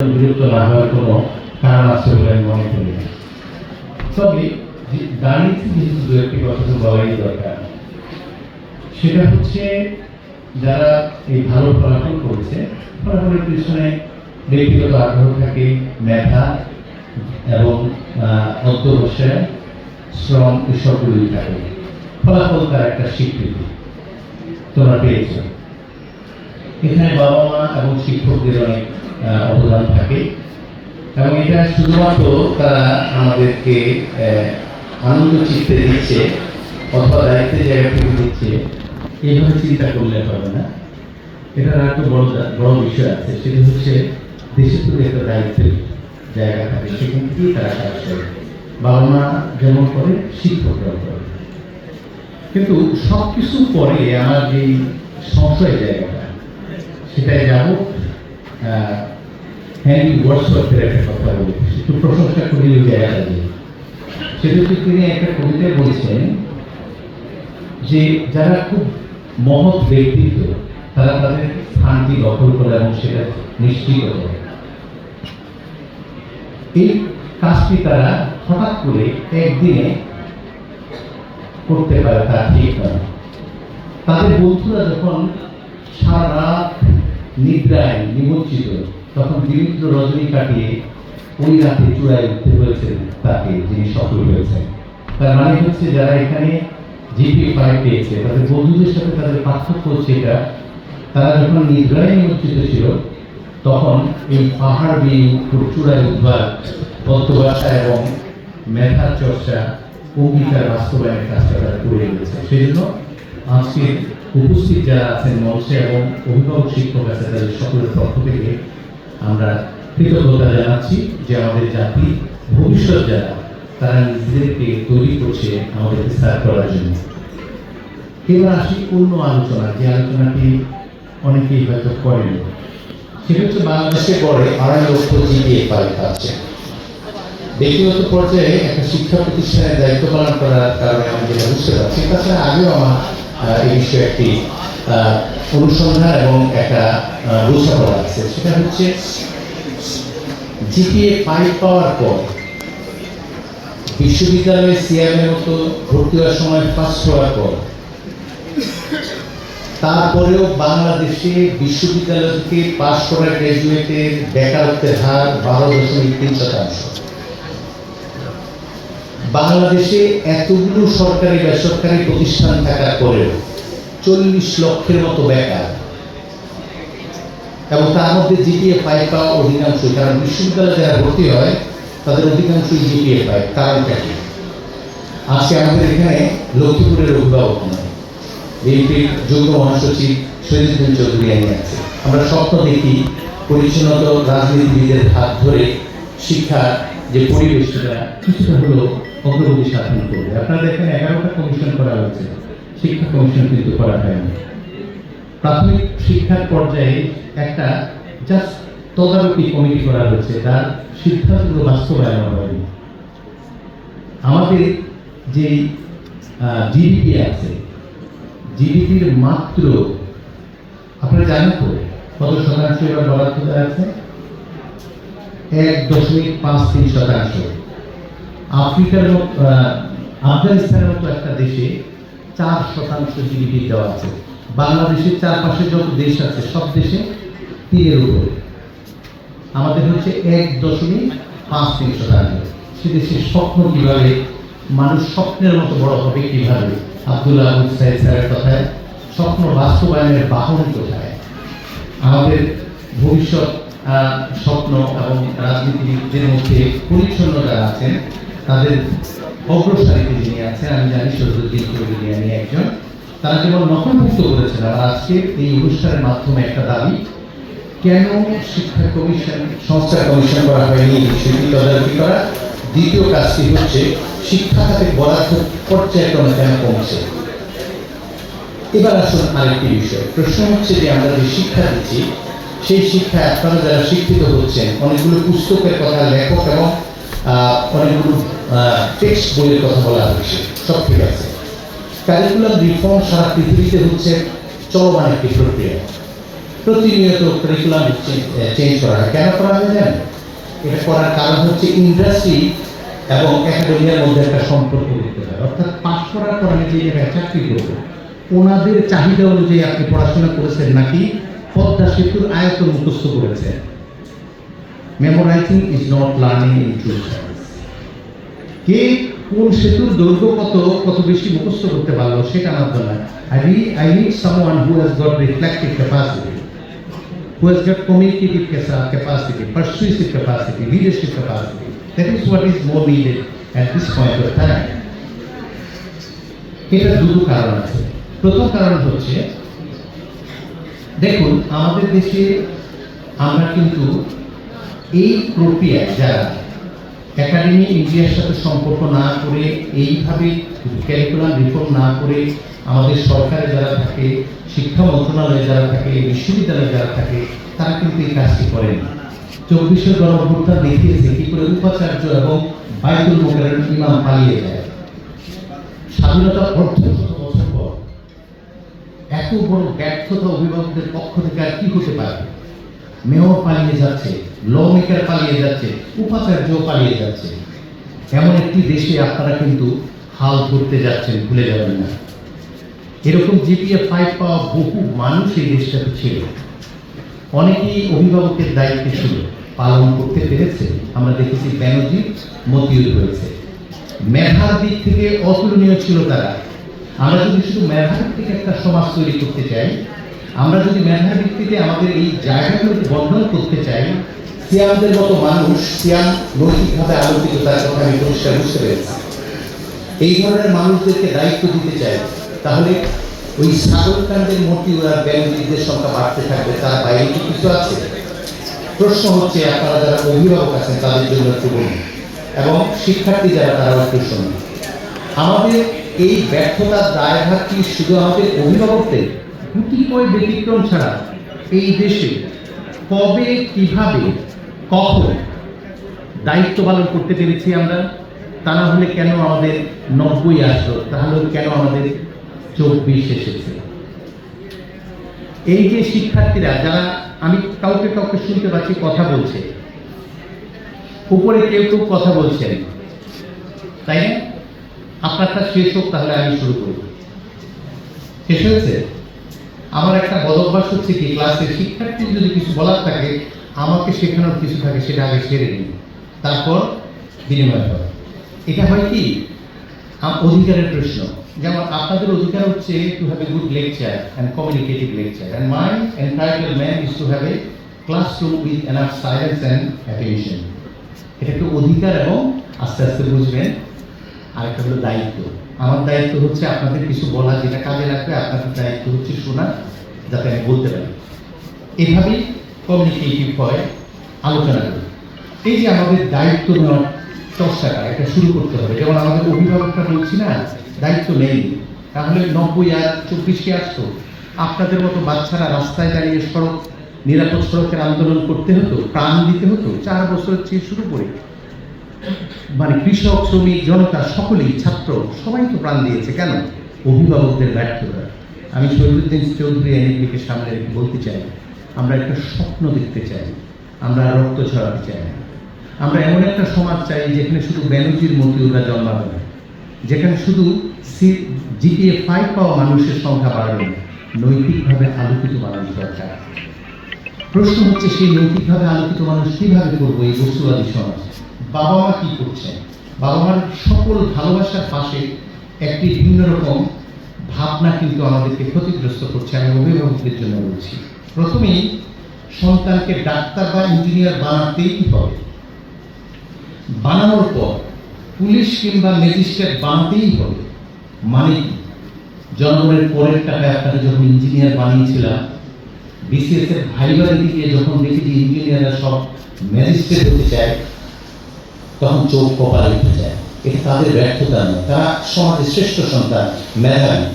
বিরক্ত না হওয়ার কোনো কারণ আছে বলে আমি মনে করি তবে যে গাণিতিক যেহেতু দু একটি কথা বলাই দরকার, সেটা হচ্ছে যারা এই ভালো ফলাফল করেছে, ফলাফলের পিছনে ব্যক্তিগত আগ্রহ থাকে, মেধা এবং অধ্যবসায়, শ্রম এসবগুলোই থাকে। ফলাফল তার একটা স্বীকৃতি। তোমরা পেয়েছ। এখানে বাবা মা এবং শিক্ষকদের অনেক অবদান থাকে। এবং এটা শুধুমাত্র তারা আমাদেরকে আনন্দ চিত্তে দিচ্ছে অথবা দায়িত্বের জায়গা থেকে দিচ্ছে, এইভাবে চিন্তা করলে হবে না। এটার একটা বড় বড় বিষয় আছে, সেটা হচ্ছে দেশের প্রতি একটা দায়িত্বের জায়গা থাকে, সেখান থেকেই তারা কাজ করে। বাবা মা যেমন করে, শিক্ষকরাও করে। কিন্তু সব কিছুর পরে আমার যে সংশয় জায়গাটা, সেটাই যাব। হ্যান্ডি ওয়ার্ডসওয়ার্থের একটা কথা বলি। একটু প্রশংসা করি ওই জায়গাটা দিয়ে। সেটা তিনি একটা কবিতায় বলছেন যে যারা খুব মহৎ ব্যক্তিত্ব, তারা তাদের স্থানটি দখল করে এবং সেটা নিশ্চিত করে। এই কাজটি তারা হঠাৎ করে একদিনে করতে পারে তা ঠিক নয়। তাদের বন্ধুরা যখন সারা রাত নিদ্রায় নিমজ্জিত। তখন দীর্ঘ রজনী কাটিয়ে ওই রাতে চূড়ায় উঠতে হয়েছে তাকে, যিনি সফল হয়েছেন। তার মানে হচ্ছে যারা এখানে জিপি ফাইভ পেয়েছে, তাদের বন্ধুদের সাথে তাদের পার্থক্য হচ্ছে এটা, তারা যখন নিদ্রায় নিমজ্জিত ছিল, তখন এই পাহাড় বেয়ে চূড়ায় উঠবার তত্ত্ববাসা এবং মেধার চর্চা অঙ্গীকার বাস্তবায়নের কাজটা তারা করে গেছে সেই জন্য আজকে উপস্থিত যারা আছেন মঞ্চে এবং অভিভাবক শিক্ষক আছে, তাদের সকলের পক্ষ থেকে আমরা কৃতজ্ঞতা জানাচ্ছি যে আমাদের জাতি ভবিষ্যৎ যারা, তারা নিজেদেরকে তৈরি করছে আমাদেরকে সার করার জন্য। এবার আসি অন্য আলোচনা, যে আলোচনাটি অনেকেই হয়তো করেন। সেটা হচ্ছে বাংলাদেশে পরে আড়াই লক্ষ জিপিএ পাই পাচ্ছে ব্যক্তিগত পর্যায়ে একটা শিক্ষা প্রতিষ্ঠানের দায়িত্ব পালন করার কারণে আমি যেটা বুঝতে পারছি, তাছাড়া আগেও আমার একটি অনুসন্ধান এবং একটা আছে সেটা হচ্ছে, জিপিএ ফাইভ পাওয়ার পর বিশ্ববিদ্যালয়ে সিএমের মতো ভর্তি হওয়ার সময় ফার্স্ট হওয়ার পর, তারপরেও বাংলাদেশে বিশ্ববিদ্যালয় থেকে পাশ করা গ্র্যাজুয়েটের বেকারত্বের হার বারো দশমিক তিন শতাংশ। বাংলাদেশে এতগুলো সরকারি বেসরকারি প্রতিষ্ঠান থাকার পরেও চল্লিশ লক্ষের মতো বেকার। এবং তার মধ্যে জিপিএ ফাইভ পাওয়া অধিকাংশ কারণ বিশ্ববিদ্যালয়ে যারা ভর্তি হয়, তাদের অধিকাংশই জিপিএ ফাইভ কারণটা কি? আজকে আমাদের এখানে লক্ষ্মীপুরের অভিভাবক নয় বিএনপির যুগ্ম মহাসচিব শহীদুদ্দিন চৌধুরী আইন আছে। আমরা স্বপ্ন দেখি পরিচ্ছন্নত রাজনীতিবিদের হাত ধরে শিক্ষা যে পরিবেশটা, কিছুটা হলেও অগ্রগতি সাধন করবে। আপনারা দেখেন এগারোটা কমিশন করা হয়েছে। শিক্ষা কমিশন কিন্তু করা হয়নি। প্রাথমিক শিক্ষার পর্যায়ে একটা জাস্ট তদারকি কমিটি করা হয়েছে। তার সিদ্ধান্তগুলো বাস্তবায়ন হয়নি। আমাদের যে জিডিপি আছে জিডিপির মাত্র, আপনারা জানেন তো, কত শতাংশ এবার বরাদ্দ আছে? এক দশমিক পাঁচ তিন শতাংশ। আফ্রিকার আফগানিস্তানের মতো একটা দেশে চার শতাংশ জিডিপি দেওয়া আছে। বাংলাদেশের চারপাশে যত দেশ আছে, সব দেশে তিনের উপরে। আমাদের হচ্ছে এক দশমিক পাঁচ তিন শতাংশ। সে দেশের স্বপ্ন কীভাবে, মানুষ স্বপ্নের মতো বড় হবে কীভাবে? আব্দুল্লাহ আবুল সাহেব স্যারের কথায়, স্বপ্ন বাস্তবায়নের বাহন কোথায়? আমাদের ভবিষ্যৎ স্বপ্ন এবং রাজনীতিবিদদের মধ্যে পরিচ্ছন্ন যারা আছেন, তাদের অগ্রসারিতে যিনি আছেন, আমি জানি সরুদ্দিন চৌধুরী একজন, তারা যেমন নকলমুক্ত করেছেন, আর আজকে এই অনুষ্ঠানের মাধ্যমে একটা দাবি, কেন শিক্ষা কমিশন, সংস্কার কমিশন করা হয়নি, সেটি তদারকি করা? দ্বিতীয় কাজটি হচ্ছে, শিক্ষা খাতে বরাদ্দ পর্যায়ক্রমে কেন কমছে? এবার আসুন আরেকটি বিষয়। প্রশ্ন হচ্ছে যে আমরা যে শিক্ষা দিচ্ছি সেই শিক্ষা আপনারা যারা শিক্ষিত হচ্ছেন, অনেকগুলো পুস্তকের কথা লেখক এবং অনেকগুলো টেক্সট বইয়ের কথা বলা হচ্ছে সব ঠিক আছে। কারিকুলাম রিফর্ম সারা পৃথিবীতে হচ্ছে চলমান একটি প্রক্রিয়া। প্রতিনিয়ত কারিকুলাম চেঞ্জ করা হয়। কেন করা হয় জানেন? এটা করার কারণ হচ্ছে ইন্ডাস্ট্রি এবং একাডেমিয়ার মধ্যে একটা সম্পর্ক করতে হয় অর্থাৎ পাশ করার পর যে জায়গায় চাকরি করব। ওনাদের চাহিদা অনুযায়ী আপনি পড়াশোনা করেছেন নাকি পদ্মা সেতুর আয়তন মুখস্থ করেছেন memorising is not learning in true কে কোন সেতুর দৈর্ঘ্য কত কত বেশি মুখস্থ করতে পারল সেটা আমার জন্য আই নি I need someone who has got reflective capacity has got communicative capa- capacity, persuasive capacity, leadership capacity. That is what is more needed at this point of time. এটা দুটো কারণ আছে প্রথম কারণ হচ্ছে দেখুন, আমাদের দেশে আমরা কিন্তু এই প্রক্রিয়ায় যারা একাডেমি ইন্ডিয়ার সাথে সম্পর্ক না করে, এইভাবে ক্যারিকুলাম রিফর্ম না করে আমাদের সরকারে যারা থাকে, শিক্ষা মন্ত্রণালয়ে যারা থাকে, বিশ্ববিদ্যালয়ে যারা থাকে, তারা কিন্তু এই কাজটি করেন চব্বিশের গণভ্যুত্থান দেখিয়েছে কি করে উপাচার্য এবং বাইতুল মোকারের ইমাম পালিয়ে যায়। স্বাধীনতা পর এত বড় ব্যর্থতা অভিভাবকদের পক্ষ থেকে আর কি হতে পারে? মেয়র পালিয়ে যাচ্ছে ল মেকার পালিয়ে যাচ্ছে উপাচার্য পালিয়ে যাচ্ছে। এমন একটি দেশে আপনারা কিন্তু হাল ধরতে যাচ্ছেন, ভুলে যাবেন না। এরকম জিপিএ ফাইভ পাওয়া বহু মানুষ এই দেশটাতে ছিল অনেকেই অভিভাবকের দায়িত্বে ছিল, পালন করতে পেরেছে। আমরা দেখেছি ব্যানর্জি মতিউর হয়েছে। মেধার দিক থেকে অতুলনীয় ছিল তারা। আমরা যদি শুধু মেধার থেকে একটা সমাজ তৈরি করতে চাই, আমরা যদি মেধার ভিত্তিতে আমাদের এই জায়গাগুলোকে বন্ধন করতে চাই, সিয়ামদের মতো মানুষ, সিয়াম নৈতিকভাবে আলোকিত তার কথা আমি পরিষ্কার বুঝতে পেরেছি। এই ধরনের মানুষদেরকে দায়িত্ব দিতে চাই, তাহলে ওই সাগরকাণ্ডের মূর্তি ওরা ব্যাংকদের সংখ্যা বাড়তে থাকবে, তার বাইরে কি কিছু আছে? প্রশ্ন হচ্ছে, আপনারা যারা অভিভাবক আছেন, তাদের জন্য একটু বলুন। এবং শিক্ষার্থী যারা, তারাও একটু শুনুন। আমাদের এই ব্যর্থতার দায়ভার কি শুধু আমাদের অভিভাবকদের গুটিকয় ব্যতিক্রম ছাড়া এই দেশে কবে, কীভাবে, কখন দায়িত্ব পালন করতে পেরেছি আমরা, তা না হলে কেন আমাদের নব্বই আসলো, তাহলে কেন আমাদের চব্বিশ এসেছে? এই যে শিক্ষার্থীরা, যারা আমি কাউকে কাউকে শুনতে পাচ্ছি, কথা বলছে, উপরে কেউ কেউ কথা বলছেন, তাই না? আপনারটা শেষ হোক, তাহলে আমি শুরু করব শেষ হয়েছে? আমার একটা বদভ্যাস হচ্ছে কি ক্লাসে শিক্ষার্থী যদি কিছু বলার থাকে, আমাকে শেখানোর কিছু থাকে, সেটা আগে সেরে নিই। তারপর বিনিময় হয়। এটা হয় কি? অধিকারের প্রশ্ন। যেমন আপনাদের অধিকার হচ্ছে to have a good lecture and communicative lecture and my entitlement is to have a classroom with enough silence and attention এটা একটু অধিকার এবং আস্তে আস্তে বুঝবেন আরেকটা হলো দায়িত্ব। আমার দায়িত্ব হচ্ছে আপনাদের কিছু বলা, যেটা কাজে লাগবে, আপনাদের দায়িত্ব হচ্ছে শোনা, যাতে আমি বলতে পারি। এভাবেই কমিউনিকেটিভ হয় আলোচনা করি এই যে আমাদের দায়িত্ব নেওয়ার চর্চাটা, এটা শুরু করতে হবে। যেমন আমাদের অভিভাবকরা বলছি না, দায়িত্ব নেই। তাহলে নব্বই আর চব্বিশে আসতো? আপনাদের মতো বাচ্চারা রাস্তায় দাঁড়িয়ে সড়ক, নিরাপদ সড়কের আন্দোলন করতে হতো, প্রাণ দিতে হতো, চার বছরের চেয়ে শুরু করে। মানে কৃষক, শ্রমিক, জনতা সকলেই, ছাত্র, সবাই তো প্রাণ দিয়েছে। কেন? অভিভাবকদের ব্যর্থতা। আমি শহীদুদ্দিন চৌধুরী এনএপিকে সামনে রেখে বলতে চাই, আমরা একটা স্বপ্ন দেখতে চাই, আমরা রক্ত ছড়াতে চাই। না আমরা এমন একটা সমাজ চাই যেখানে শুধু ব্যানার্জির মন্ত্রীরা জন্মাবে না, যেখানে শুধু সি, জিপিএ ফাইভ পাওয়া মানুষের সংখ্যা বাড়বে নৈতিকভাবে আলোকিত মানুষ দরকার। প্রশ্ন হচ্ছে, সেই নৈতিকভাবে আলোকিত মানুষ কীভাবে করব এই বস্তুবাদী সমাজ? বাবা মা কি করছেন? বাবা মার সকল ভালোবাসার পাশে একটি ভিন্ন রকম ভাবনা কিন্তু আমাদেরকে ক্ষতিগ্রস্ত করছে, আমি অভিভাবকদের জন্য বলছি। প্রথমেই, সন্তানকে ডাক্তার বা ইঞ্জিনিয়ার বানাতেই হবে। বানানোর পর পুলিশ কিংবা ম্যাজিস্ট্রেট বানাতেই হবে। মানে জন্মের পরের টাকায় আপনাকে যখন ইঞ্জিনিয়ার বানিয়েছিলাম বিসিএস এর ভাইবার দিকে যখন দেখি যে ইঞ্জিনিয়াররা সব ম্যাজিস্ট্রেট হতে চায় তখন চোখ কপালে উঠে যায়। এটা তাদের ব্যর্থতা নয় তারা সমাজের শ্রেষ্ঠ সন্তান, মেধাবী।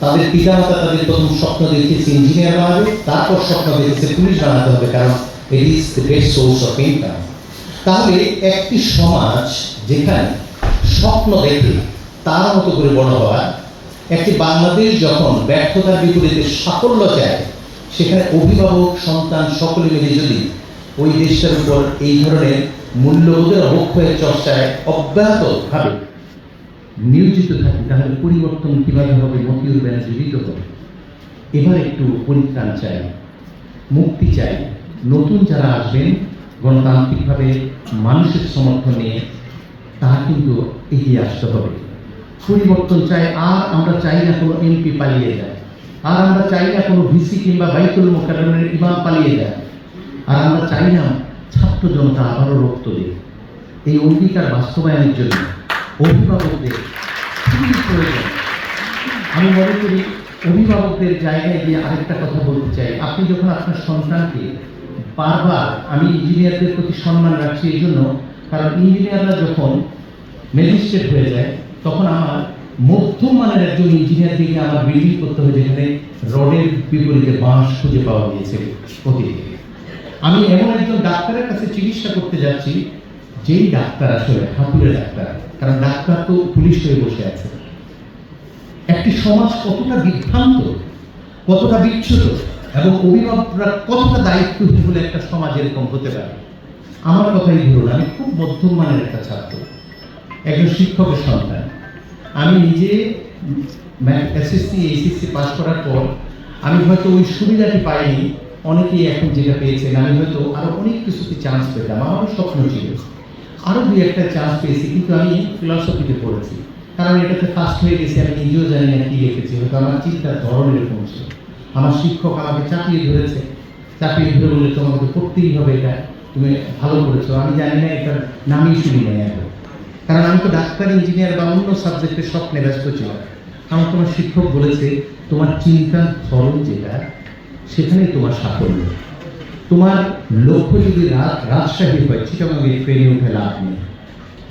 তাদের পিতা পিতামাতা তাদের প্রথম স্বপ্ন দেখেছে ইঞ্জিনিয়ার বানাবে তারপর স্বপ্ন দেখেছে পুলিশ বানাতে হবে, কারণ it is the best source of income তাহলে একটি সমাজ যেখানে স্বপ্ন দেখে তার মতো করে বড় হওয়া, একটি বাংলাদেশ যখন ব্যর্থতার বিপরীতে সাফল্য চায়, সেখানে অভিভাবক, সন্তান সকলে মিলে যদি ওই দেশটার উপর এই ধরনের মূল্যবোধের অবক্ষয়ের চর্চায় অব্যাহতভাবে নিয়োজিত থাকি, তাহলে পরিবর্তন কীভাবে হবে মতিউর ব্যানার্জি জীবিত হবে? এবার একটু পরিত্রাণ চাই, মুক্তি চাই। নতুন যারা আসবেন, গণতান্ত্রিকভাবে মানুষের সমর্থন নিয়ে তারা কিন্তু এগিয়ে আসতে হবে। পরিবর্তন চাই, আর আমরা চাই না কোনো এমপি পালিয়ে যায়। আর আমরা চাই না কোনো ভিসি কিংবা বাইতুল মোকারমের ইমাম পালিয়ে যায়। আর আমরা চাই না ছাত্র জনতা আবারও রক্ত দেয়। এই অঙ্গীকার বাস্তবায়নের জন্য অভিভাবকদের খুবই প্রয়োজন। আমি মনে করি অভিভাবকদের জায়গায় গিয়ে আরেকটা কথা বলতে চাই। আপনি যখন আপনার সন্তানকে বারবার আমি ইঞ্জিনিয়ারদের প্রতি সম্মান রাখছি এই জন্য, কারণ ইঞ্জিনিয়াররা যখন ম্যাজিস্ট্রেট হয়ে যায়, তখন আমার মধ্যম মানের একজন ইঞ্জিনিয়ার দিকে আমার বিল্ডিং করতে হবে যেখানে রডের বিপরীতে বাঁশ খুঁজে পাওয়া গিয়েছে। অতীতে আমি এমন একজন ডাক্তারের কাছে চিকিৎসা করতে যাচ্ছি, যেই ডাক্তার আসলে হাতুড়ে ডাক্তার, কারণ ডাক্তার তো পুলিশ হয়ে বসে আছে। একটি সমাজ কতটা বিভ্রান্ত, কতটা বিচ্ছুত এবং অভিভাবকরা কতটা দায়িত্বহীন হলে একটা সমাজ এরকম হতে পারে? আমার কথাই ধরুন আমি খুব মধ্যম মানের একটা ছাত্র, একজন শিক্ষকের সন্তান। আমি নিজে এসএসসি, এইচএসসি পাস করার পর আমি হয়তো ওই সুবিধাটি পাইনি অনেকেই এখন যেটা পেয়েছেন, আমি হয়তো আরও অনেক কিছুতে চান্স পেতাম আমারও স্বপ্ন ছিল। আরও দুই একটা চান্স পেয়েছি, কিন্তু আমি ফিলসফিতে পড়েছি। কারণ এটাতে ফার্স্ট হয়ে গেছে, আমি নিজেও জানি না কি লিখেছি, হয়তো আমার চিন্তার ধরন এরকম ছিল। আমার শিক্ষক আমাকে চাপিয়ে ধরেছে। চাপিয়ে ধরে বলে তোমাকে পড়তেই হবে এটা, তুমি ভালো করেছ। আমি জানি না, এটার নামই শুনি নাই আগে কারণ আমি তো ডাক্তার ইঞ্জিনিয়ার বা অন্য সাবজেক্টের স্বপ্নে ব্যস্ত ছিলাম। আমার তোমার শিক্ষক বলেছে, তোমার চিন্তার ধরন যেটা সেখানে তোমার সাফল্য। তোমার লক্ষ্য যদি রাজশাহী হয় চিটাগাঙ্গে ট্রেনে উঠে লাভ নেই।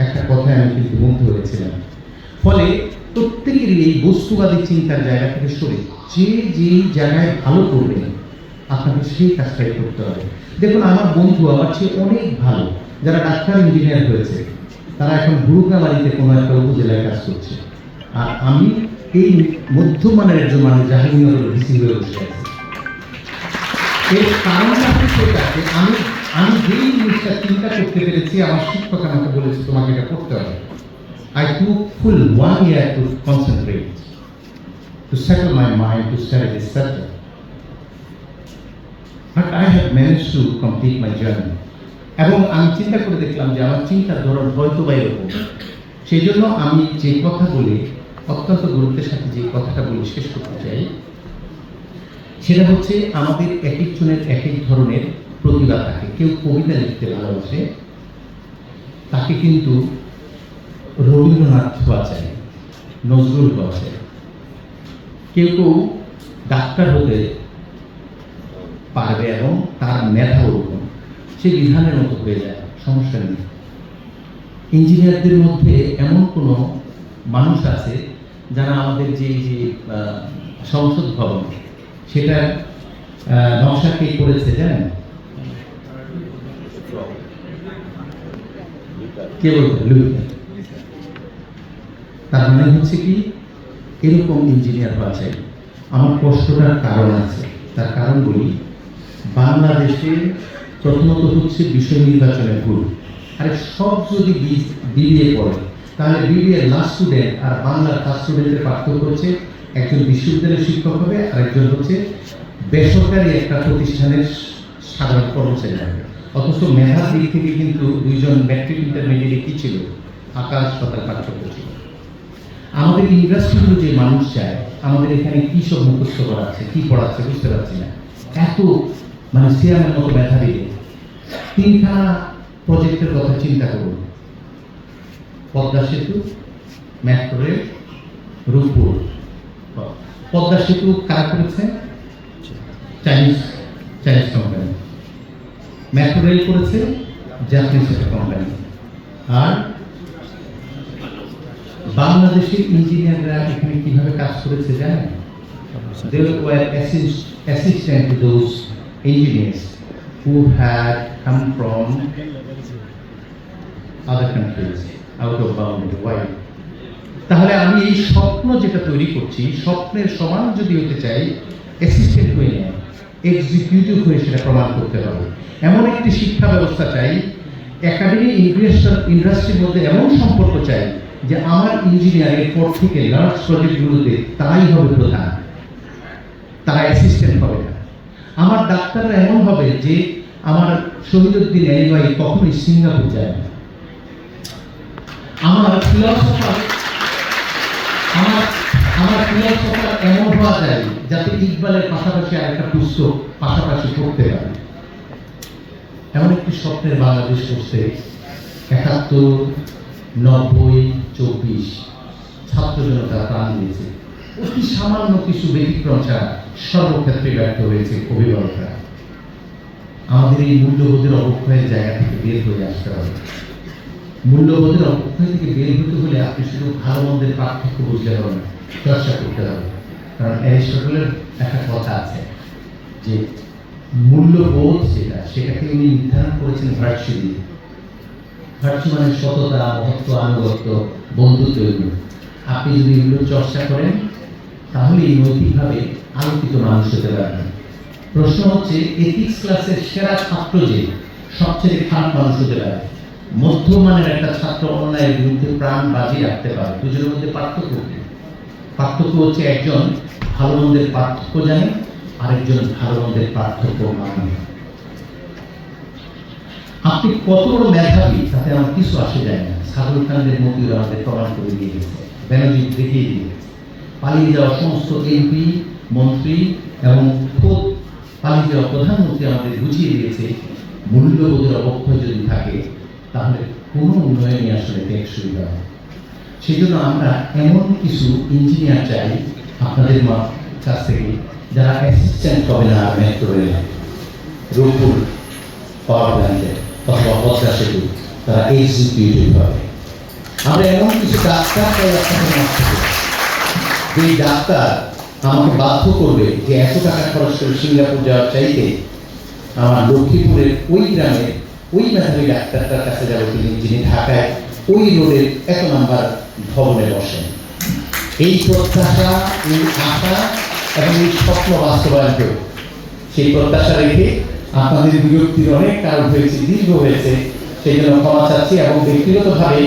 একটা কথায় আমি কিন্তু মুগ্ধ হয়েছিলাম। ফলে প্রত্যেকেরই এই বস্তুবাদী চিন্তার জায়গা থেকে সরে যে যেই জায়গায় ভালো করবে, আপনাকে সেই কাজটাই করতে হবে। দেখুন, আমার বন্ধু আমার চেয়ে অনেক ভালো, যারা ডাক্তার, ইঞ্জিনিয়ার হয়েছে, তারা এখন গুরুকাবাড়িতে কোনো একটা উপজেলায় কাজ করছে। আর আমি এই মধ্যমানের একজন মানুষ জাহাঙ্গীরনগর ভিসি হয়ে বসে আছি। আমি যেই জিনিসটা চিন্তা আমাকে তোমাকে এটা করতে হবে I took full one year to concentrate, to settle my mind to study this subject. But I have managed to complete my journey. এবং আমি চিন্তা করে দেখলাম যে আমার চিন্তার ধরন হয়তো বা এরকম সেই জন্য আমি যে কথা বলি অত্যন্ত গুরুত্বের সাথে যে কথাটা বলে শেষ করতে চাই সেটা হচ্ছে আমাদের এক একজনের এক এক ধরনের প্রতিভা থাকে। কেউ কবিতা লিখতে ভালোবাসে, তাকে কিন্তু রবীন্দ্রনাথ হওয়া চাই নজরুল হওয়া চাই কেউ কেউ ডাক্তার হতে পারবে এবং তার মেধা ওরকম সে বিধানের মতো হয়ে যায়, সমস্যা নেই। ইঞ্জিনিয়ারদের মধ্যে এমন কোনো মানুষ আছে যারা আমাদের যে যে সংসদ ভবন সেটা নকশা কে করেছে জানেন? কে তার মানে হচ্ছে কি, এরকম ইঞ্জিনিয়ার হওয়া চাই। আমার কষ্টটার কারণ আছে। তার কারণ বলি, বাংলাদেশে প্রথমত হচ্ছে বিষয় নির্বাচনের ভুল। আরে সব যদি বিবিএ পড়ে তাহলে বিবিএ লাস্ট স্টুডেন্ট আর বাংলার ফার্স্ট স্টুডেন্টের পার্থক্য হচ্ছে একজন বিশ্ববিদ্যালয়ের শিক্ষক হবে আর একজন হচ্ছে বেসরকারি একটা প্রতিষ্ঠানের সাধারণ কর্মচারী হবে। অথচ মেধার দিক থেকে কিন্তু দুইজন ম্যাট্রিক ইন্টারমিডিয়েটে কি ছিল? আকাশ পাতাল পার্থক্য ছিল। আমাদের ইন্ডাস্ট্রিগুলো যে মানুষ চায়, আমাদের এখানে কি সব মুখস্থ করাচ্ছে কি পড়াচ্ছে বুঝতে পারছি না। এত মানে সিয়ামের মতো ব্যথা দিয়ে তিনখানা প্রজেক্টের কথা চিন্তা করুন। পদ্মা সেতু, মেট্রো রেল, রূপপুর। পদ্মা সেতু কারা করেছে Chinese Chinese company metro rail করেছে জাপানিজ কোম্পানি আর বাংলাদেশের ইঞ্জিনিয়াররা এখানে কীভাবে কাজ করেছে জানেন they were assist, assistant to those engineers who had come from other countries out of boundary. Why? তাহলে আমি এই স্বপ্ন যেটা তৈরি করছি, স্বপ্নের সমান যদি হতে চাই অ্যাসিস্ট্যান্ট হয়ে নেয় এক্সিকিউটিভ হয়ে সেটা প্রমাণ করতে হবে। এমন একটি শিক্ষা ব্যবস্থা চাই একাডেমি ইন্ডাস্ট্রি ইন্ডাস্ট্রির মধ্যে এমন সম্পর্ক চাই যে আমার ইঞ্জিনিয়ারের পর থেকে লার্জ প্রজেক্টগুলোতে তারাই হবে প্রধান, তারা অ্যাসিস্ট্যান্ট হবে না। আমার ডাক্তাররা এমন হবে যে আমার শহীদুদ্দিন এলিবাই কখনোই সিঙ্গাপুর যায় না। আমার ফিলসফার আমার আমার ফিলসফার এমন হওয়া যায় যাতে ইকবালের পাশাপাশি আরেকটা পুস্তক পাশাপাশি পড়তে পারে। এমন একটি স্বপ্নের বাংলাদেশ করতে একাত্তর, নব্বই, চব্বিশ ছাত্র জনতা প্রাণ দিয়েছে। অতি সামান্য কিছু ব্যতিক্রম ছাড়া সর্বক্ষেত্রে ব্যর্থ হয়েছে অভিভাবকরা। আমাদের এই মূল্যবোধের অবক্ষয়ের জায়গা থেকে বের হয়ে আসতে হবে। মূল্যবোধের অবক্ষয় থেকে বের হতে হলে আপনি শুধু ভালো মন্দের পার্থক্য বুঝতে হবে না, চর্চা করতে হবে কারণ অ্যারিস্টটলের একটা কথা আছে যে মূল্যবোধ যেটা, সেটাকে উনি নির্ধারণ করেছেন ভার্চু দিয়ে ভার্চু মানে সততা, মহত্ব, আনুগত্য, বন্ধুত্ব এগুলো। আপনি যদি এগুলো চর্চা করেন, তাহলে নৈতিকভাবে আলোকিত মানুষ হতে পারবেন। প্রশ্ন হচ্ছে এথিক্স ক্লাসের সেরা ছাত্র যে, সবচেয়ে খারাপ মানুষ হতে পারে। মধ্যমানের একটা ছাত্র অন্যায়ের বিরুদ্ধে প্রাণ বাজি রাখতে পারে। দুজনের মধ্যে পার্থক্য পার্থক্য হচ্ছে একজন ভালো মন্দের পার্থক্য জানে, আরেকজন ভালো মন্দের পার্থক্য মানে। আপনি কত বড় মেধাবী তাতে আমার কিছু আসে যায় না। সাগর কান্দের মতিউর আমাদের প্রমাণ করে দিয়ে গেছে। ব্যানার্জি দেখিয়ে দিয়ে পালিয়ে যাওয়া সমস্ত এমপি, মন্ত্রী এবং খোদ পালিয়ে যাওয়া প্রধানমন্ত্রী আমাদের বুঝিয়ে দিয়েছে, মূল্যবোধের অবক্ষয় যদি থাকে তাহলে কোনো উন্নয়নই আসলে টেকসই হয় সেই জন্য আমরা এমন কিছু ইঞ্জিনিয়ার চাই আপনাদের মা- কাছ থেকে, যারা অ্যাসিস্ট্যান্ট না মেট্রো রেলে রূপপুর পাওয়ার প্ল্যান্টে অথবা পদ্মা সেতু, তারা এক্সিকিউটিভ হবে আমরা এমন কিছু ডাক্তার চাই আপনাদের যেই ডাক্তার আমাকে বাধ্য করবে যে এত টাকা খরচ করে সিঙ্গাপুর যাওয়ার চাইতে, আমার লক্ষ্মীপুরের ওই গ্রামে ওই মেধাবী ডাক্তারটার কাছে যাব তিনি যিনি ঢাকায় ওই রোডের এত নাম্বার ভবনে বসেন। এই প্রত্যাশা, এই আশা এবং এই স্বপ্ন বাস্তবায়ন করে সেই প্রত্যাশা রেখে আপনাদের বিরক্তির অনেক কারণ হয়েছে, দীর্ঘ হয়েছে, সেই জন্য ক্ষমা চাচ্ছি এবং ব্যক্তিগতভাবে